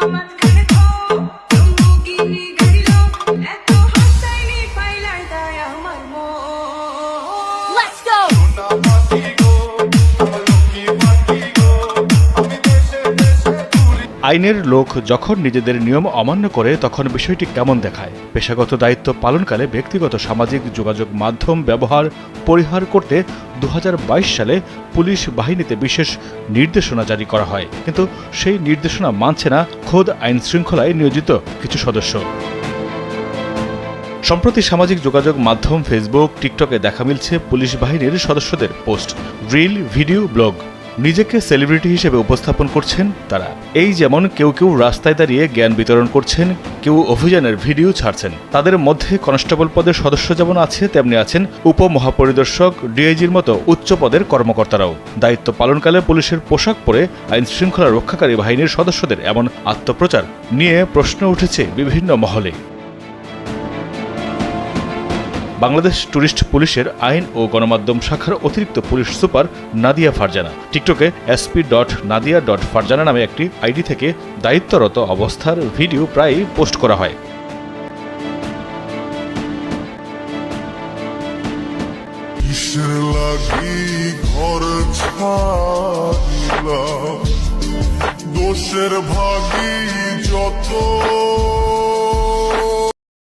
মাঝখানে আইনের লোক যখন নিজেদের নিয়ম অমান্য করে, তখন বিষয়টি কেমন দেখায়? পেশাগত দায়িত্ব পালনকালে ব্যক্তিগত সামাজিক যোগাযোগ মাধ্যম ব্যবহার পরিহার করতে দু হাজার বাইশ সালে পুলিশ বাহিনীতে বিশেষ নির্দেশনা জারি করা হয়। কিন্তু সেই নির্দেশনা মানছে না খোদ আইন শৃঙ্খলায় নিয়োজিত কিছু সদস্য। সম্প্রতি সামাজিক যোগাযোগ মাধ্যম ফেসবুক, টিকটকে দেখা মিলছে পুলিশ বাহিনীর সদস্যদের পোস্ট, রিল, ভিডিও, ব্লগ। নিজেকে সেলিব্রিটি হিসেবে উপস্থাপন করছেন তারা। এই যেমন কেউ কেউ রাস্তায় দাঁড়িয়ে জ্ঞান বিতরণ করছেন, কেউ অভিযানের ভিডিও ছাড়ছেন। তাদের মধ্যে কনস্টেবল পদের সদস্য যেমন আছে, তেমনি আছেন উপমহাপরিদর্শক, ডিআইজির মতো উচ্চ পদের কর্মকর্তারাও। দায়িত্ব পালনকালে পুলিশের পোশাক পরে আইন শৃঙ্খলা রক্ষাকারী বাহিনীর সদস্যদের এমন আত্মপ্রচার নিয়ে প্রশ্ন উঠেছে বিভিন্ন মহলে। বাংলাদেশ ট্যুরিস্ট পুলিশের আইন ও গণমাধ্যম শাখার অতিরিক্ত পুলিশ সুপার নাদিয়া ফারজানা। টিকটকে SP dot Nadia dot Farzana নামে একটি আইডি থেকে দায়িত্বরত অবস্থার ভিডিও প্রায়ই পোস্ট করা হয়। দোষের ভাগি যত